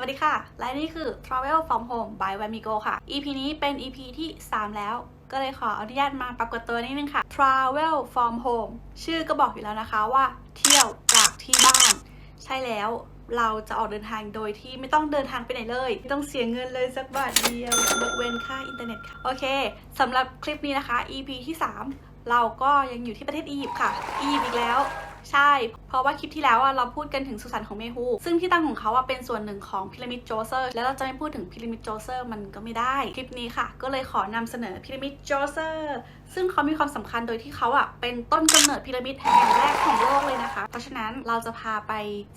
วัสดีค่ะ และนี่คือ Travel from Home by Wamigo ค่ะ EP นี้เป็น EP ที่ 3 แล้ว ก็เลยขออนุญาตมาปรากฏตัวนิดนึงค่ะ Travel from Home ชื่อก็บอกอยู่แล้วนะคะว่า เที่ยวจากที่บ้าน ใช่แล้วเราจะออกเดินทางโดยที่ไม่ต้องเดินทางไปไหนเลย ไม่ต้องเสียเงินเลยสักบาทเดียวยกเว้นค่าอินเทอร์เน็ตค่ะ โอเคสำหรับคลิปนี้นะคะ EP ที่ 3 เราก็ยังอยู่ที่ประเทศอียิปต์ค่ะ อียิปต์อีกแล้ว ใช่ เพราะว่าคลิปที่แล้วอะเราพูดกันถึงสุสานของเมฮู ซึ่งที่ตั้งของเขาอะเป็นส่วนหนึ่งของพีระมิดโจเซอร์ แล้วเราจะไม่พูดถึงพีระมิดโจเซอร์มันก็ไม่ได้ คลิปนี้ค่ะ ก็เลยขอนำเสนอพีระมิดโจเซอร์ ซึ่งเขามีความสำคัญโดยที่เขาอะเป็นต้นกำเนิดพีระมิดแห่งแรกของโลก เลยนะเพราะฉะนั้นเราจะพาไป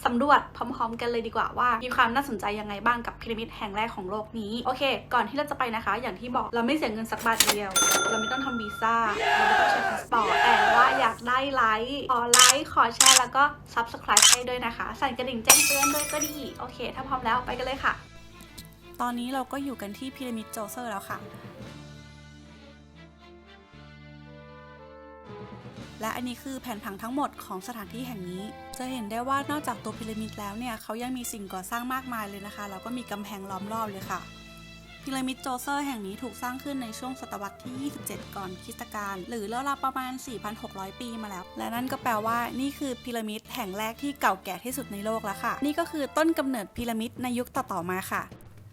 สำรวจพร้อมๆ กันเลยดีกว่าว่า มีความน่าสนใจยังไงบ้างกับพีระมิดแห่งแรกของโลกนี้ โอเค ก่อนที่เราจะไปนะคะ อย่างที่บอกเราไม่เสียเงินสักบาทเดียว เราไม่ต้องทำวีซ่า เราไม่ต้องใช้พาสปอร์ต แต่ว่าอยากได้ไลค์ขอไลค์ขอแชร์แล้วก็ subscribe ให้ด้วยนะคะ สั่นกระดิ่งแจ้งเตือนด้วยก็ดี โอเค ถ้าพร้อมแล้วไปกันเลยค่ะ ตอนนี้เราก็อยู่กันที่พีระมิดโจเซอร์แล้วค่ะ และอันนี้คือแผนผังทั้งหมดของสถานที่แห่งนี้ จะเห็นได้ว่านอกจากตัวพีระมิดแล้วเนี่ยเขายังมีสิ่งก่อสร้างมากมายเลยนะคะแล้วก็มีกำแพงล้อมรอบเลยค่ะพีระมิดโจเซอร์แห่งนี้ถูกสร้างขึ้นในช่วงศตวรรษที่ 27 ก่อนคริสตกาลหรือราวๆประมาณ 4,600 ปีมาแล้ว และนั่นก็แปลว่านี่คือพีระมิดแห่งแรกที่เก่าแก่ที่สุดในโลกแล้วค่ะ นี่ก็คือต้นกำเนิดพีระมิดในยุคต่อๆมาค่ะ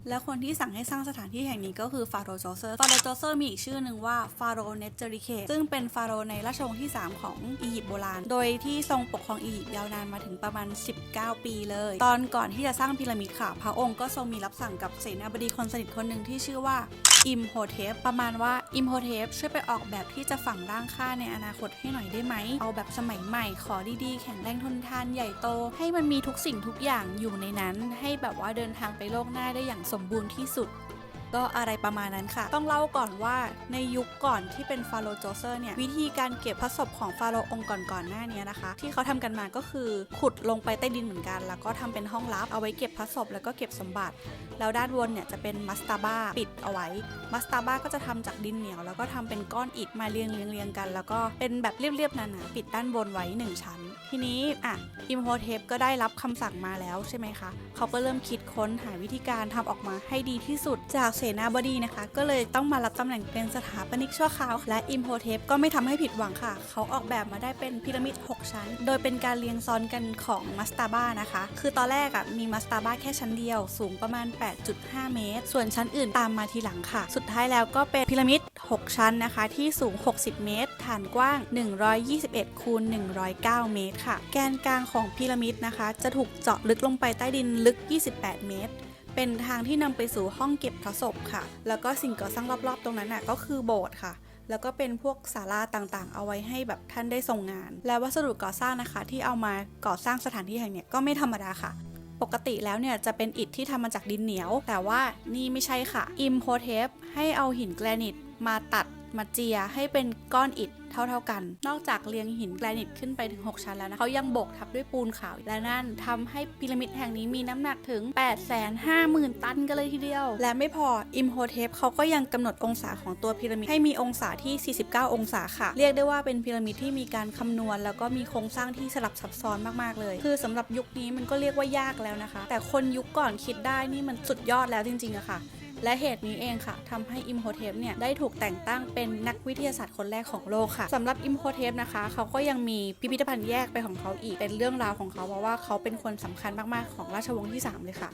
และคนที่สั่งให้สร้างสถานที่แห่งนี้ก็คือฟาโรโจเซอร์ ฟาโรโจเซอร์มีอีกชื่อหนึ่งว่าฟาโรเนเจอริเคซึ่งเป็นฟาโรในราชวงศ์ที่ 3 ของอียิปต์โบราณ โดยที่ทรงปกครองอียิปต์ยาวนานมาถึงประมาณ 19 ปีเลย ตอนก่อนที่จะสร้างพีระมิดค่ะ พระองค์ก็ทรงมีรับสั่งกับเสนาบดีคนสนิทคนหนึ่งที่ชื่อว่า อิมโฮเทปประมาณว่าอิมโฮเทปช่วยไปออกแบบที่จะฝังร่างข้าในอนาคตให้หน่อยได้ไหม เอาแบบสมัยใหม่ ขอดีๆ แข็งแรงทนทานใหญ่โต ให้มันมีทุกสิ่งทุกอย่างอยู่ในนั้น ให้แบบว่าเดินทางไปโลกหน้าได้อย่างสมบูรณ์ที่สุด ก็อะไรประมาณนั้นค่ะ ต้องเล่าก่อนว่าในยุคก่อนที่เป็นฟาโรห์โจเซอร์เนี่ย วิธีการเก็บพระศพของฟาโรห์องค์ก่อนๆหน้านี้นะคะ ที่เขาทำกันมาก็คือขุดลงไปใต้ดินเหมือนกัน แล้วก็ทำเป็นห้องลับเอาไว้เก็บพระศพแล้วก็เก็บสมบัติ แล้วด้านบนเนี่ยจะเป็นมัสตาบ้าปิดเอาไว้มัสตาบ้าก็จะทำจากดินเหนียว แล้วก็ทำเป็นก้อนอิฐมาเรียงเรียงเรียงกัน แล้วก็เป็นแบบเรียบๆหนาๆปิดด้านบนไว้ 1 ชั้น ทีนี้อะอิมโฮเทปก็ได้รับคำสั่งมาแล้วใช่ไหมคะเขาก็เริ่มคิดค้นหาวิธีการทำออกมาให้ดีที่สุดจากเสนาบดีนะคะ ก็เลยต้องมารับตำแหน่งเป็นสถาปนิกชั่วคราว และอิมโฮเทปก็ไม่ทำให้ผิดหวังค่ะ เขาออกแบบมาได้เป็นพีระมิด 6 ชั้น โดยเป็นการเรียงซ้อนกันของมัสตาบ้านะคะ คือตอนแรกอะมีมัสตาบ้าแค่ชั้นเดียว สูงประมาณ 8.5 เมตร ส่วนชั้นอื่นตามมาทีหลังค่ะ สุดท้ายแล้วก็เป็นพีระมิด 6 ชั้นนะคะ ที่สูง 60 เมตร ฐานกว้าง 121 คูณ 109 เมตรค่ะ แกนกลางของพีระมิดนะคะ จะถูกเจาะลึกลงไปใต้ดินลึก 28 เมตร เป็นทางที่นำไปสู่ห้องเก็บพระศพค่ะ แล้วก็สิ่งก่อสร้างรอบๆ ตรงนั้นน่ะก็คือโบสถ์ค่ะ แล้วก็เป็นพวกศาลาต่างๆ เอาไว้ให้แบบท่านได้ทรงงาน และวัสดุก่อสร้างนะคะ ที่เอามาก่อสร้างสถานที่แห่งเนี้ยก็ไม่ธรรมดาค่ะปกติแล้วเนี่ยจะเป็นอิฐที่ทำมาจากดินเหนียว แต่ว่านี่ไม่ใช่ค่ะ อิมโพเทปให้เอาหินแกรนิตมาตัด มาเจียให้เป็นก้อนอิฐเท่าๆกัน นอกจากเรียงหินแกรนิตขึ้นไปถึง 6 ชั้นแล้วนะเขายังโบกทับด้วยปูนขาว และนั่นทำให้พีระมิดแห่งนี้มีน้ำหนักถึง 850,000 ตันกันเลยทีเดียว และไม่พออิมโฮเทปเขาก็ยังกำหนดองศาของตัวพีระมิดให้มีองศาที่ 49 องศาค่ะ เรียกได้ว่าเป็นพีระมิดที่มีการคำนวณ แล้วก็มีโครงสร้างที่สลับซับซ้อนมากๆเลย คือสำหรับยุคนี้มันก็เรียกว่ายากแล้วนะคะ แต่คนยุคก่อนคิดได้นี่มันสุดยอดแล้วจริงๆอะค่ะ และเหตุนี้เองค่ะทำให้อิมโฮเทปเนี่ยได้ถูกแต่งตั้งเป็นนักวิทยาศาสตร์คนแรกของโลกค่ะสำหรับอิมโฮเทปนะคะเขาก็ยังมีพิพิธภัณฑ์แยกไปของเขาอีกเป็นเรื่องราวของเขาเพราะว่าเขาเป็นคนสำคัญมากๆของราชวงศ์ที่ 3 เลยค่ะ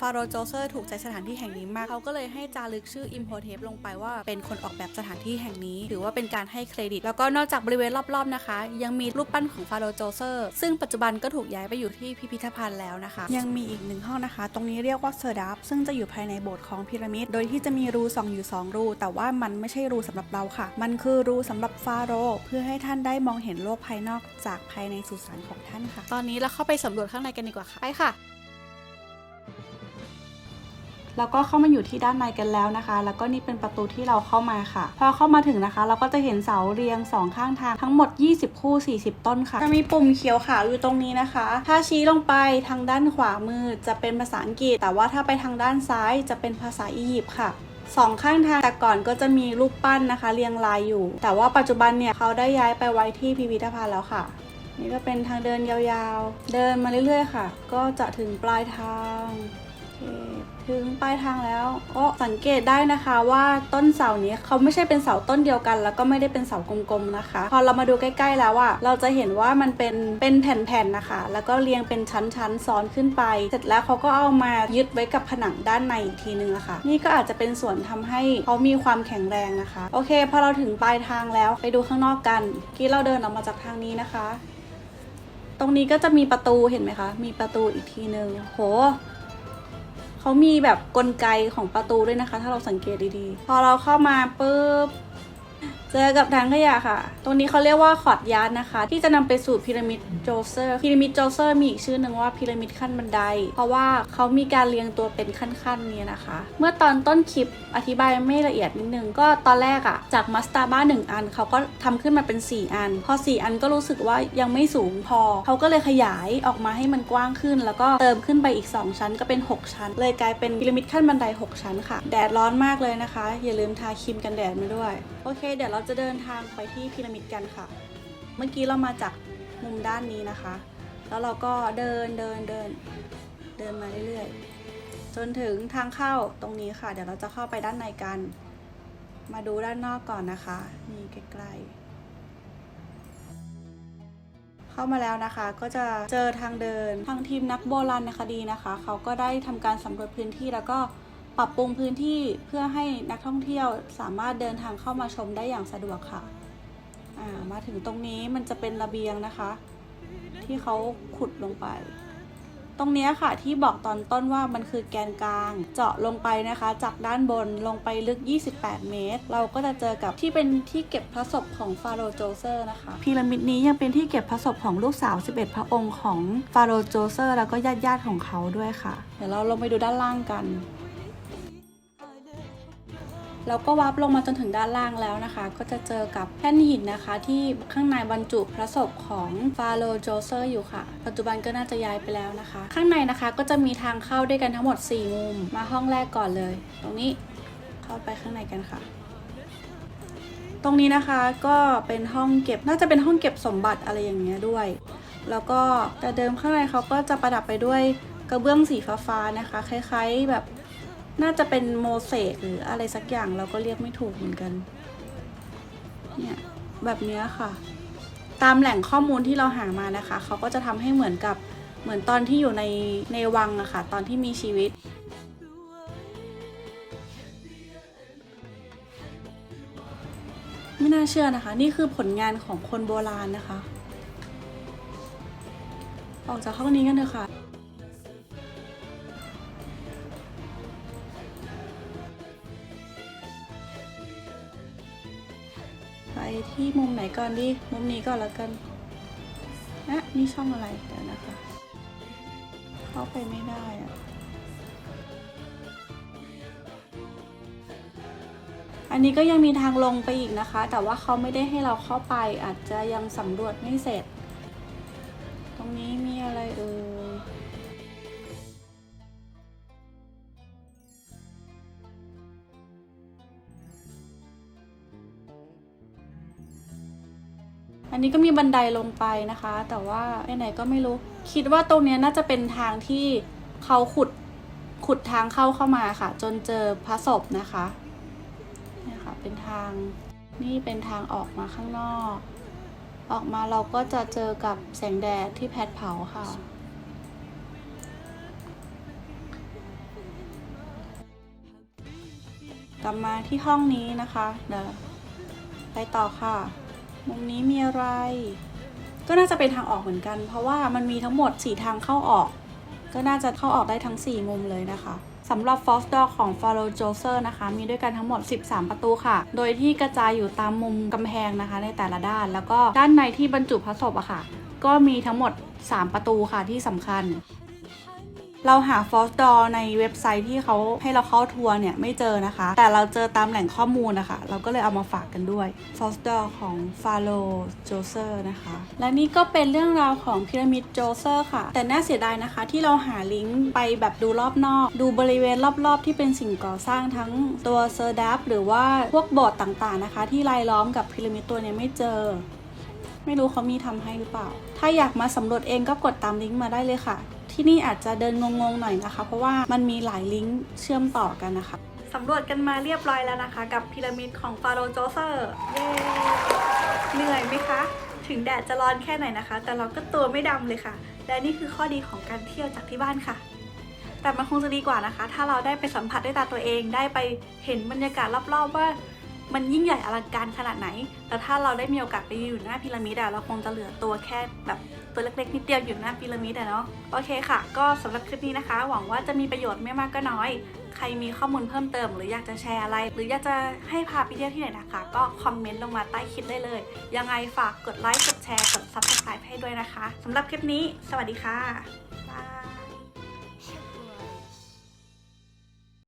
ฟาโรโจเซอร์ถูกใจสถานที่แห่งนี้มากเขาก็เลยให้จารึกชื่ออิมโฮเทปลงไปว่าเป็นคนออกแบบสถานที่แห่งนี้ ถือว่าเป็นการให้เครดิต แล้วก็นอกจากบริเวณรอบๆนะคะ ยังมีรูปปั้นของฟาโรโจเซอร์ ซึ่งปัจจุบันก็ถูกย้ายไปอยู่ที่พิพิธภัณฑ์แล้วนะคะ ยังมีอีกหนึ่งห้องนะคะ ตรงนี้เรียกว่าเซอร์ดับซึ่งจะอยู่ภายในโบสถ์ของพีระมิด โดยที่จะมีรูส่องอยู่ 2 รู แต่ว่ามันไม่ใช่รูสำหรับเราค่ะ มันคือรูสำหรับฟาโรเพื่อให้ท่านได้มองเห็นโลกภายนอกจากภายในสุสานของท่านค่ะ ตอนนี้เราเข้าไปสำรวจข้างในกันดีกว่าค่ะไปค่ะ แล้วก็เข้ามาอยู่ที่ด้านในกันแล้วนะคะ แล้วก็นี่เป็นประตูที่เราเข้ามาค่ะ พอเข้ามาถึงนะคะ เราก็จะเห็นเสาเรียงสองข้างทางทั้งหมด 20 คู่ 40 ต้นค่ะ จะมีปุ่มเขียวขาวอยู่ตรงนี้นะคะ ถ้าชี้ลงไปทางด้านขวามือจะเป็นภาษาอังกฤษ แต่ว่าถ้าไปทางด้านซ้ายจะเป็นภาษาอียิปต์ค่ะสองข้างทางแต่ก่อนก็จะมีรูปปั้นนะคะ เรียงรายอยู่ แต่ว่าปัจจุบันเนี่ยเขาได้ย้ายไปไว้ที่พิพิธภัณฑ์แล้วค่ะ นี่ก็เป็นทางเดินยาวๆ เดินมาเรื่อยๆค่ะ ก็จะถึงปลายทาง ถึงปลายทางแล้วก็สังเกตได้นะคะว่าต้นเสานี้เขาไม่ใช่เป็นเสาต้นเดียวกัน แล้วก็ไม่ได้เป็นเสากลมๆนะคะ พอเรามาดูใกล้ๆแล้วอะเราจะเห็นว่ามันเป็นเป็นแผ่นๆนะคะ แล้วก็เรียงเป็นชั้นๆซ้อนขึ้นไป เสร็จแล้วเขาก็เอามายึดไว้กับผนังด้านในอีกทีนึงอะค่ะ นี่ก็อาจจะเป็นส่วนทำให้เขามีความแข็งแรงนะคะ โอเค พอเราถึงปลายทางแล้วไปดูข้างนอกกันกี้เราเดินออกมาจากทางนี้นะคะ ตรงนี้ก็จะมีประตูเห็นไหมคะ มีประตูอีกทีนึงโห เขามีแบบกลไกของประตูด้วยนะคะ ถ้าเราสังเกตดีๆ พอเราเข้ามาปุ๊บ เจอกับถังขยะค่ะ ตรงนี้เขาเรียกว่าคอร์ดยาร์ดนะคะ ที่จะนำไปสู่พีระมิดโจเซอร์ พีระมิดโจเซอร์มีอีกชื่อหนึ่งว่าพีระมิดขั้นบันได เพราะว่าเขามีการเรียงตัวเป็นขั้นๆเนี่ยนะคะ เมื่อตอนต้นคลิปอธิบายไม่ละเอียดนิดนึง ก็ตอนแรกอะจากมัสตาบ้าหนึ่งอันเขาก็ทำขึ้นมาเป็น 4 อัน พอ 4 อันก็รู้สึกว่ายังไม่สูงพอ เขาก็เลยขยายออกมาให้มันกว้างขึ้น แล้วก็เติมขึ้นไปอีก 2 ชั้นก็เป็น 6 ชั้น เลยกลายเป็นพีระมิดขั้นบันได 6 ชั้นค่ะ แดดร้อนมากเลยนะคะ อย่าลืมทาครีมกันแดดมาด้วย โอเค เดี๋ยวเราจะเดินทางไปที่พีระมิดกันค่ะ เมื่อกี้เรามาจากมุมด้านนี้นะคะ แล้วเราก็เดินเดินเดินเดินมาเรื่อยๆ จนถึงทางเข้าตรงนี้ค่ะ เดี๋ยวเราจะเข้าไปด้านในกัน มาดูด้านนอกก่อนนะคะ นี่ใกล้ๆ เข้ามาแล้วนะคะ ก็จะเจอทางเดิน ทางทีมนักโบราณคดีนะคะ เขาก็ได้ทำการสำรวจพื้นที่แล้วก็ ปรับปรุงพื้นที่เพื่อให้นักท่องเที่ยวสามารถเดินทางเข้ามาชมได้อย่างสะดวกค่ะอ่ามาถึงตรงนี้มันจะเป็นระเบียงนะคะ ที่เขาขุดลงไป ตรงเนี้ยค่ะที่บอกตอนต้นว่ามันคือแกนกลาง เจาะลงไปนะคะ จากด้านบนลงไปลึก 28 เมตร เราก็จะเจอกับที่เป็นที่เก็บพระศพของฟาโรห์โจเซอร์นะคะพีระมิดนี้ยังเป็นที่เก็บพระศพของลูกสาว 11 พระองค์ของฟาโรห์โจเซอร์ แล้วก็ญาติญาติๆของเขาด้วยค่ะ เดี๋ยวเราลงไปดูด้านล่างกัน แล้วก็วับลงมาจนถึงด้านล่างแล้วนะคะ ก็จะเจอกับแท่นหินนะคะ ที่ข้างในบรรจุพระศพของฟาโรห์โจเซอร์อยู่ค่ะ ปัจจุบันก็น่าจะย้ายไปแล้วนะคะ ข้างในนะคะก็จะมีทางเข้าด้วยกันทั้งหมด 4 มุม มาห้องแรกก่อนเลย ตรงนี้เข้าไปข้างในกันค่ะตรงนี้นะคะก็เป็นห้องเก็บน่าจะเป็นห้องเก็บสมบัติอะไรอย่างเงี้ยด้วย แล้วก็แต่เดิมข้างในเขาก็จะประดับไปด้วยกระเบื้องสีฟ้าๆนะคะ คล้ายๆแบบ น่าจะเป็นโมเสกหรืออะไรสักอย่างเราก็เรียกไม่ถูกเหมือนกัน เนี่ยแบบเนี้ค่ะ ตามแหล่งข้อมูลที่เราหามานะคะ เขาก็จะทำให้เหมือนกับเหมือนตอนที่อยู่ในในวังอะค่ะ ตอนที่มีชีวิตไม่น่าเชื่อนะคะ นี่คือผลงานของคนโบราณนะคะ ออกจากห้องนี้กันเถอะค่ะ ไปที่มุมไหนก่อนดี มุมนี้ก่อนแล้วกันนะนี่ช่องอะไรเดี๋ยวนะคะ เข้าไปไม่ได้อะอันนี้ก็ยังมีทางลงไปอีกนะคะ แต่ว่าเขาไม่ได้ให้เราเข้าไปอาจจะยังสำรวจไม่เสร็จ ตรงนี้มีอะไรเอ่ย อันนี้ก็มีบันไดลงไปนะคะ แต่ว่าไปไหนก็ไม่รู้ คิดว่าตรงนี้น่าจะเป็นทางที่เขาขุดขุดทางเข้าเข้ามาค่ะ จนเจอพระศพนะคะนี่ค่ะเป็นทางนี่เป็นทางออกมาข้างนอก ออกมาเราก็จะเจอกับแสงแดดที่แผดเผาค่ะกลับมาที่ห้องนี้นะคะ เดี๋ยวไปต่อค่ะ มุมนี้มีอะไร ก็น่าจะเป็นทางออกเหมือนกัน เพราะว่ามันมีทั้งหมด 4 ทางเข้าออก ก็น่าจะเข้าออกได้ทั้ง 4 มุมเลยนะคะสำหรับ f o s t o r ของ f a r o j o s e r นะคะ มีด้วยกันทั้งหมด 13 ประตูค่ะ โดยที่กระจายอยู่ตามมุมกำแพงนะคะ ในแต่ละด้าน แล้วก็ด้านในที่บรรจุพระศพอะค่ะ ก็มีทั้งหมด 3 ประตูค่ะที่สำคัญ เราหา f o s t o r ในเว็บไซต์ที่เขาให้เราเข้าทัวร์เนี่ยไม่เจอนะคะ แต่เราเจอตามแหล่งข้อมูลนะคะ เราก็เลยเอามาฝากกันด้วย f o s t o r ของ f a r o j o s e r นะคะ และนี่ก็เป็นเรื่องราวของพีระมิดโจเซอร์ค่ะ แต่น่าเสียดายนะคะ ที่เราหาลิงก์ไปแบบดูรอบนอก ดูบริเวณรอบๆ ที่เป็นสิ่งก่อสร้างทั้งตัวเซอร์ดับหรือว่าพวกโบสถ์ต่างๆนะคะ ที่รายล้อมกับพีระมิดตัวนี้ไม่เจอ ไม่รู้เขามีทำให้หรือเปล่า ถ้าอยากมาสำรวจเองก็กดตามลิงก์มาได้เลยค่ะ ที่นี่อาจจะเดินงงๆหน่อยนะคะ เพราะว่ามันมีหลายลิงก์เชื่อมต่อกันนะคะสำรวจกันมาเรียบร้อยแล้วนะคะ กับพีระมิดของฟาโรห์โจเซอร์เย้เหนื่อยไหมคะ ถึงแดดจะร้อนแค่ไหนนะคะ แต่เราก็ตัวไม่ดำเลยค่ะ และนี่คือข้อดีของการเที่ยวจากที่บ้านค่ะ แต่มันคงจะดีกว่านะคะ ถ้าเราได้ไปสัมผัสด้วยตาตัวเองได้ไปเห็นบรรยากาศรอบๆว่า มันยิ่งใหญ่อลังการขนาดไหน แล้วถ้าเราได้มีโอกาสไปอยู่หน้าพีระมิดอะเราคงจะเหลือตัวแค่แบบตัวเล็กๆนิดเดียวอยู่หน้าพีระมิดอะเนาะ โอเคค่ะ ก็สำหรับคลิปนี้นะคะ หวังว่าจะมีประโยชน์ไม่มากก็น้อย ใครมีข้อมูลเพิ่มเติม หรืออยากจะแชร์อะไร หรืออยากจะให้พาไปเที่ยวที่ไหนนะคะ ก็คอมเมนต์ลงมาใต้คลิปได้เลย ยังไงฝากกดไลค์ กดแชร์ กด subscribe ให้ด้วยนะคะสำหรับคลิปนี้ สวัสดีค่ะ